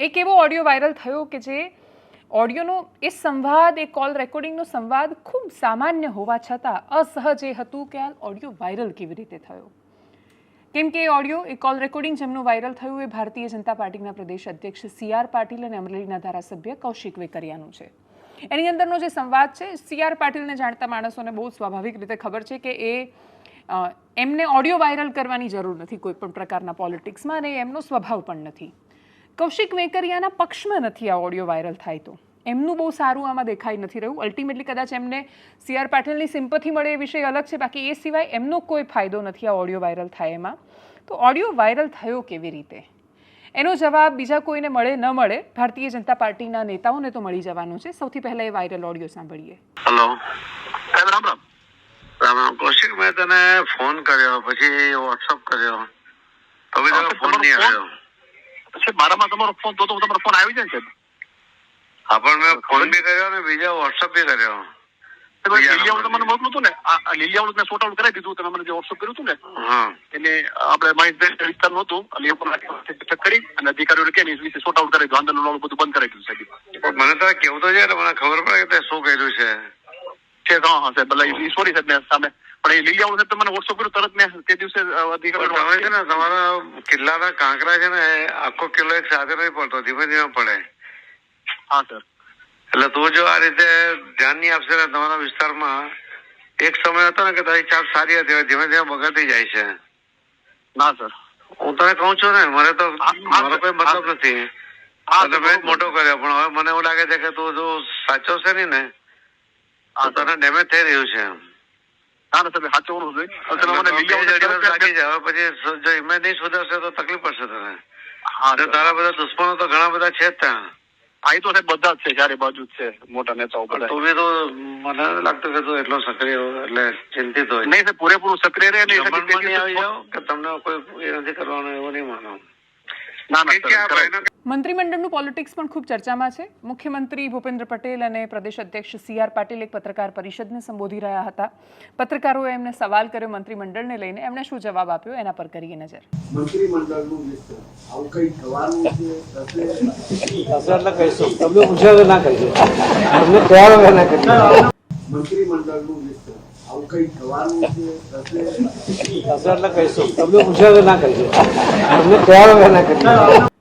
એક એવો audio viral થયો કે જે ઓડિયોનો એ સંવાદ, એ કોલ રેકોર્ડિંગનો સંવાદ ખૂબ સામાન્ય હોવા છતાં અસહજ એ હતું કે આ ઓડિયો વાયરલ કેવી રીતે થયો. કેમ કે એ ઓડિયો, એ કોલ રેકોર્ડિંગ જેમનું વાયરલ થયું એ ભારતીય જનતા પાર્ટીના પ્રદેશ અધ્યક્ષ સી આર પાટીલ અને અમરેલીના ધારાસભ્ય કૌશિક વેકરિયાનું છે. એની અંદરનો જે સંવાદ છે, સી આર પાટીલને જાણતા માણસોને બહુ સ્વાભાવિક રીતે ખબર છે કે એ એમને ઓડિયો વાયરલ કરવાની જરૂર નથી કોઈ પણ પ્રકારના પોલિટિક્સમાં અને એમનો સ્વભાવ પણ નથી. કૌશિક વેકરિયાના પક્ષમાં નથી આ ઓડિયો વાયરલ થાય તો એમનું બહુ સારું આમાં દેખાઈ નથી રહ્યું. અલ્ટિમેટલી કદાચ એમને સી આર પાટીલની સિમ્પથી મળે એ વિષય અલગ છે. બાકી એ સિવાય એમનો કોઈ ફાયદો નથી આ ઓડિયો વાયરલ થાય એમાં. તો ઓડિયો વાયરલ થયો કેવી રીતે? એનો જવાબ બીજા કોઈને મળે ન મળે ભારતીય જનતા પાર્ટીના નેતાઓને તો મળી જવાનો છે. સૌથી પહેલા એ વાયરલ ઓડિયો સાંભળીએ. હેલો રામ રામ. રામ રામ. કૌશિક મેં તને ફોન કર્યો પછી વોટ્સઅપ કર્યો. તો ફોન નહીં આવ્યો. સાહેબ મારામાં તમારો ફોન તો તો તમારો ફોન આવી જાય સાહેબ. હા પણ મેં ફોન બી કર્યો ને બીજા વોટ્સઅપ બી કર્યો. બીજા તમને મોકલું હતું ને. લીલિયાવાળું મેં સોર્ટ આઉટ કરાવી દીધું તમે મને જે વોટ્સઅપ કર્યું હતું ને. હા. એને આપણે મહેશભાઈ વિસ્તારનું હતું. એટલે એ પણ બેઠક કરી અને અધિકારીઓને કે એની વિશે સોર્ટ આઉટ કરી દીધું. આંદોલન બધું બંધ કરાવી દીધું સાહેબ. મને તારે કેવું તો છે મને ખબર પડે કે તે શું કર્યું છે. છે હા હશે. સાહેબ એટલે સોરી સાહેબ મેં સામે. પણ એ લીલિયાવાળું સાહેબ તમે મને વોટ્સઅપ કર્યું તરત મેં તે દિવસે તમે છે ને તમારા કિલ્લાના કાંકરા છે ને આખો કિલ્લો એક સાથે નહીં પડતો ધીમે ધીમે પડે. હા સર. એટલે તું જો આ રીતે ધ્યાન નહીં આપશે ને તમારા વિસ્તારમાં એક સમય હતો ને કે તારી ચાપ સારી હતી ધીમે ધીમે બગડતી જાય છે. ના સર. હું તને કહું છું ને મને તો મારો કોઈ મતલબ નથી. મેં મોટો કર્યો પણ હવે મને એવું લાગે છે કે તું જો સાચો છે ને તો તને ડેમેજ થઈ રહ્યું છે. ના ના સાચવવાનું તમે મને તો બે જ લીલિયાવાળું દિવસ તરત લાગી જાય હવે પછી જો ઇમેજ નહીં સુધરશે તો તકલીફ પડશે તને. હા તારા બધા દુશ્મનો તો ઘણા બધા છે જ ત્યાં. હા તો બધા જ છે ચારે બાજુ જ છે મોટા નેતાઓ બધા તું તો મને લાગતું કે તું એટલો સક્રિય એટલે ચિંતિત હોય. નહીં પૂરેપૂરું સક્રિય રહે નહીં કે તમને કોઈ એ નથી કરવાનું એવું નહીં માનો મંત્રીમંડળનું પોલિટિક્સ પણ ખૂબ ચર્ચામાં છે. મુખ્યમંત્રી ભૂપેન્દ્ર પટેલ અને પ્રદેશ અધ્યક્ષ સી આર પાટીલ એક પત્રકાર પરિષદને સંબોધી રહ્યા હતા. પત્રકારોએ એમને સવાલ કર્યો મંત્રીમંડળને લઈને. એમણે શું જવાબ આપ્યો? એના પર કરીએ નજર. મંત્રીમંડળનું આવું કઈ થવાનું છે? થશે થશે કહીશું તમને પૂછ્યા ના કહીશું તમને કહ્યા ના કહીશું મંત્રીમંડળનું વિસ્તરણ આવું કઈ થવાનું છે થશે થશે એટલે કહીશું તમને પૂછ્યા વગર ના કહીશું તમને કહ્યા વગર ના કહીશું